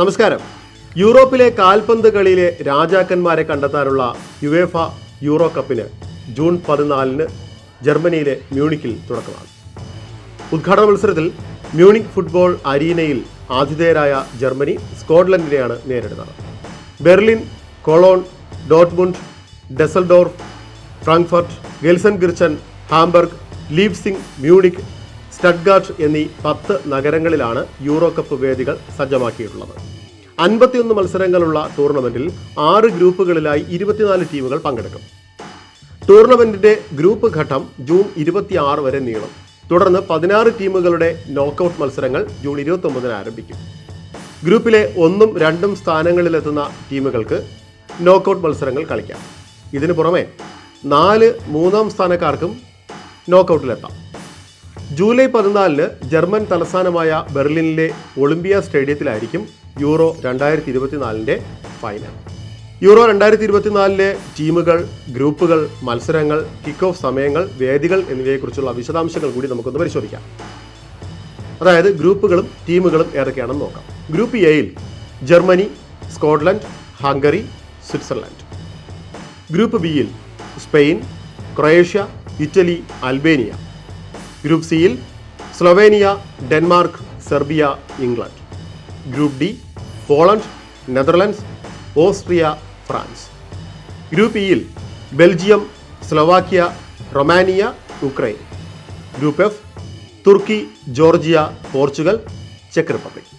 നമസ്കാരം. യൂറോപ്പിലെ കാൽപന്ത് കളിയിലെ രാജാക്കന്മാരെ കണ്ടെത്താനുള്ള യുവേഫ യൂറോ കപ്പിന് ജൂൺ പതിനാലിന് ജർമ്മനിയിലെ മ്യൂണിക്കിൽ തുടക്കമാണ്. ഉദ്ഘാടന മത്സരത്തിൽ മ്യൂണിക് ഫുട്ബോൾ അരീനയിൽ ആതിഥേയരായ ജർമ്മനി സ്കോട്ട്ലൻഡിനെയാണ് നേരിടുന്നത്. Berlin Cologne Dortmund Dusseldorf Frankfurt Gelsenkirchen Hamburg Leipzig Munich Stuttgart എന്നീ പത്ത് നഗരങ്ങളിലാണ് യൂറോ കപ്പ് വേദികൾ സജ്ജമാക്കിയിട്ടുള്ളത്. അൻപത്തിയൊന്ന് മത്സരങ്ങളുള്ള ടൂർണമെന്റിൽ ആറ് ഗ്രൂപ്പുകളിലായി ഇരുപത്തിനാല് ടീമുകൾ പങ്കെടുക്കും. ടൂർണമെന്റിന്റെ ഗ്രൂപ്പ് ഘട്ടം ജൂൺ ഇരുപത്തിയാറ് വരെ നീളും. തുടർന്ന് പതിനാറ് ടീമുകളുടെ നോക്കൌട്ട് മത്സരങ്ങൾ ജൂൺ ഇരുപത്തി ഒമ്പതിന് ആരംഭിക്കും. ഗ്രൂപ്പിലെ ഒന്നും രണ്ടും സ്ഥാനങ്ങളിലെത്തുന്ന ടീമുകൾക്ക് നോക്കൌട്ട് മത്സരങ്ങൾ കളിക്കാം. ഇതിനു പുറമെ നാല് മൂന്നാം സ്ഥാനക്കാർക്കും നോക്കൌട്ടിലെത്താം ജൂലൈ പതിനാലിന് ജർമ്മൻ തലസ്ഥാനമായ ബെർലിനിലെ ഒളിമ്പിയ സ്റ്റേഡിയത്തിലായിരിക്കും യൂറോ രണ്ടായിരത്തി ഇരുപത്തിനാലിന്റെ ഫൈനൽ. യൂറോ രണ്ടായിരത്തി ഇരുപത്തിനാലിലെ ടീമുകൾ ഗ്രൂപ്പുകൾ മത്സരങ്ങൾ കിക്ക് ഓഫ് സമയങ്ങൾ വേദികൾ എന്നിവയെക്കുറിച്ചുള്ള വിശദാംശങ്ങൾ കൂടി നമുക്കൊന്ന് പരിശോധിക്കാം. അതായത് ഗ്രൂപ്പുകളും ടീമുകളും ഏതൊക്കെയാണെന്ന് നോക്കാം. ഗ്രൂപ്പ് എയിൽ Germany Scotland Hungary Switzerland. Group ബിയിൽ Spain Croatia Italy Albania. Group സിയിൽ Slovenia Denmark Serbia England. Group D Poland Netherlands Austria France. Group ഇയിൽ Belgium Slovakia Romania Ukraine. Group F Turkey Georgia Portugal check republic.